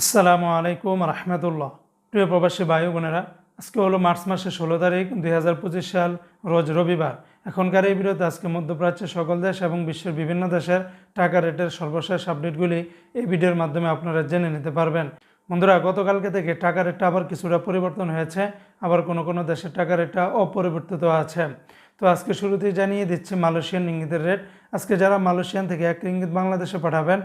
আসসালামু আলাইকুম রহমতুল্লাহ। প্রিয় প্রবাসী ভাই বোনেরা, আজকে হলো মার্চ মাসের ষোলো তারিখ, দুই হাজার পঁচিশ সাল, রোজ রবিবার। এখনকার এই ভিডিওতে আজকে মধ্যপ্রাচ্যের সকল দেশ এবং বিশ্বের বিভিন্ন দেশের টাকা রেটের সর্বশেষ আপডেটগুলি এই ভিডিওর মাধ্যমে আপনারা জেনে নিতে পারবেন। বন্ধুরা, গতকালকে থেকে টাকা রেটটা আবার কিছুটা পরিবর্তন হয়েছে, আবার কোনো কোনো দেশের টাকা রেটটা অপরিবর্তিত আছে। তো আজকে শুরুতেই জানিয়ে দিচ্ছি মালয়েশিয়ান ইঙ্গিতের রেট। আজকে যারা মালয়েশিয়ান থেকে এক ইঙ্গিত বাংলাদেশে পাঠাবেন,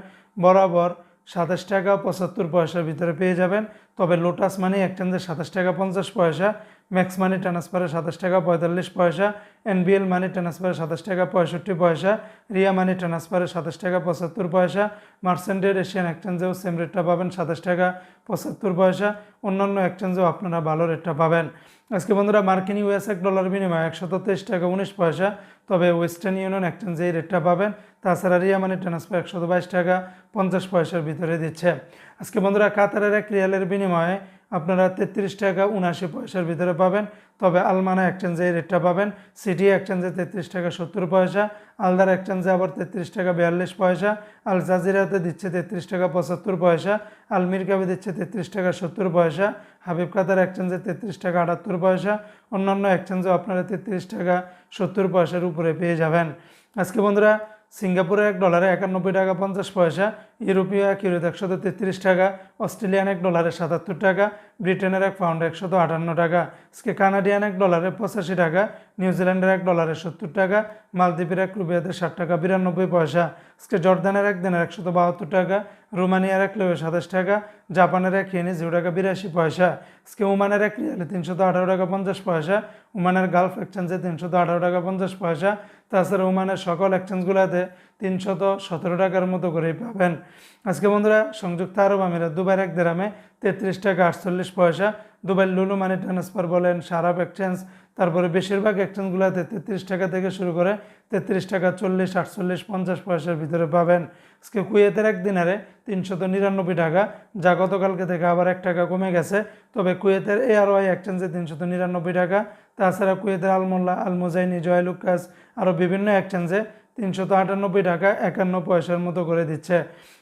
বরাবর সাতাশ টাকা পঁচাত্তর পয়সার ভিতরে পেয়ে যাবেন। তবে লোটাস মানি এক্সচেঞ্জে সাতাশ টাকা পঞ্চাশ পয়সা ম্যাক্স মানি ট্রান্সফারে সাতাশ টাকা, পঁয়তাল্লিশ পয়সা, এনবিএল মানি ট্রান্সফারে সাতাশ টাকা, পঁয়ষট্টি পয়সা, রিয়া মানি ট্রান্সফারে সাতাশ টাকা, পঁচাত্তর পয়সা মার্সেন্টের এশিয়ান এক্সচেঞ্জেও সেম রেটটা পাবেন সাতাশ টাকা, পঁচাত্তর পয়সা। অন্যান্য এক্সচেঞ্জেও আপনারা ভালো রেটটা পাবেন। আজকে বন্ধুরা, মার্কিন ইউএস এক ডলার বিনিময়ে একশত তেইশ টাকা, উনিশ পয়সা। তবে ওয়েস্টার্ন ইউনিয়ন এক্সচেঞ্জে এই রেটটা পাবেন। তাছাড়া রিয়া মানি ট্রান্সফার একশত বাইশ টাকা, পঞ্চাশ পয়সার ভিতরে দিচ্ছে। আজকে বন্ধুরা, কাতারের এক রিয়ালের বিনিময়ে আপনারা তেত্রিশ টাকা উনআশি পয়সার ভিতরে পাবেন। তবে আলমানা এক্সচেঞ্জে এই রেটটা পাবেন। সিটি এক্সচেঞ্জে তেত্রিশ টাকা সত্তর পয়সা, আলদার এক্সচেঞ্জে আবার তেত্রিশ টাকা বিয়াল্লিশ পয়সা, আল জাজিরাতে দিচ্ছে তেত্রিশ টাকা পঁচাত্তর পয়সা আলমির কাবে দিচ্ছে তেত্রিশ টাকা সত্তর পয়সা, হাবিব কাতার এক্সচেঞ্জে তেত্রিশ টাকা আটাত্তর পয়সা, অন্যান্য এক্সচেঞ্জেও আপনারা তেত্রিশ টাকা সত্তর পয়সার উপরে পেয়ে যাবেন। আজকে বন্ধুরা সিঙ্গাপুরের এক ডলারে একানব্বই টাকা পঞ্চাশ পয়সা, ইউরোপীয় এক ইউরোতে একশত তেত্রিশ টাকা, অস্ট্রেলিয়ান এক ডলারে সাতাত্তর টাকা, ব্রিটেনের এক পাউন্ড একশত আটান্ন টাকা আজকে কানাডিয়ান এক ডলারে পঁচাশি টাকা, নিউজিল্যান্ডের এক ডলারে সত্তর টাকা, মালদ্বীপের এক রুপিয়াতে ষাট টাকা বিরানব্বই পয়সা। আজকে জর্দানের এক দিনের একশত বাহাত্তর টাকা, রোমানিয়ার এক লেবে সাতাশ টাকা, জাপানের এক ইয়েনি জিরো টাকা বিরাশি পয়সা। আজকে ওমানের এক রিয়ালে তিনশত আঠারো টাকা পঞ্চাশ পয়সা, ওমানের গালফ এক্সচেঞ্জে তিনশত আঠারো টাকা পঞ্চাশ পয়সা, তাছাড়া ওমানের সকল এক্সচেঞ্জগুলোতে তিনশত সতেরো টাকার মতো করেই পাবেন। আজকে বন্ধুরা, সংযুক্ত আরব আমিরাত, দুবাইয়ের এক দেরামে তেত্রিশ টাকা আটচল্লিশ পয়সা দুবাই লুলু মানি ট্রান্সফার বলেন সারাপ এক্সচেঞ্জ তারপরে বেশিরভাগ এক্সচেঞ্জগুলোতে তেত্রিশ টাকা থেকে শুরু করে তেত্রিশ টাকা, চল্লিশ, আটচল্লিশ, পঞ্চাশ পয়সার ভিতরে পাবেন। আজকে কুয়েতের এক দিনারে তিনশত নিরানব্বই টাকা, যা গতকালকে থেকে আবার এক টাকা কমে গেছে। তবে কুয়েতের এ আর ওয়াই এক্সচেঞ্জে তিনশত নিরানব্বই টাকা, তাছাড়া কুয়েতের আলমোল্লা, আলমোজাইনি জয়লুকাস আরও বিভিন্ন এক্সচেঞ্জে তিনশত আটানব্বই টাকা, একান্ন পয়সার মতো করে দিচ্ছে।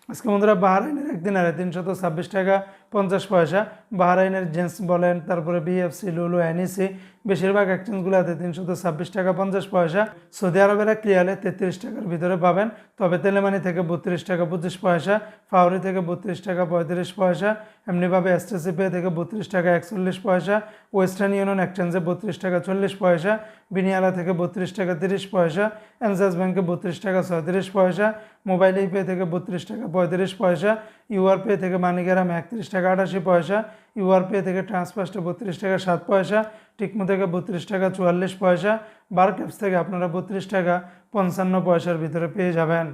আজকে বন্ধুরা বাহারাইনের একদিন আরে তিনশত ছাব্বিশ টাকা পঞ্চাশ পয়সা। বাহারাইনের জেন্টস বলেন, তারপরে বিএফসি লুলু এনইসি বেশিরভাগ এক্সচেঞ্জগুলোতে তিনশত ছাব্বিশ টাকা পঞ্চাশ পয়সা। সৌদি আরবের রিয়ালে তেত্রিশ টাকার ভিতরে পাবেন। তবে তেলেমানি থেকে বত্রিশ টাকা পঁচিশ পয়সা, ফাউরি থেকে বত্রিশ টাকা পঁয়ত্রিশ পয়সা, এমনিভাবে এসটিসি পে থেকে বত্রিশ টাকা একচল্লিশ পয়সা, ওয়েস্টার্ন ইউনিয়ন এক্সচেঞ্জে বত্রিশ টাকা চল্লিশ পয়সা, বিনিয়ালা থেকে বত্রিশ টাকা তিরিশ পয়সা, এনজাস ব্যাংকে বত্রিশ টাকা ছয়ত্রিশ পয়সা, মোবাইল পে থেকে বত্রিশ টাকা পঁয়ত্রিশ পয়সা ইউআর পে থেকে মানিগ্রাম একত্রিশ টাকা আটাশি পয়সা ইউআর পে থেকে ট্রান্সফার্স্টে বত্রিশ টাকা সাত পয়সা, টিকমো থেকে বত্রিশ টাকা চুয়াল্লিশ পয়সা বার ক্যাপস থেকে আপনারা বত্রিশ টাকা পঞ্চান্ন পয়সার ভিতরে পেয়ে যাবেন।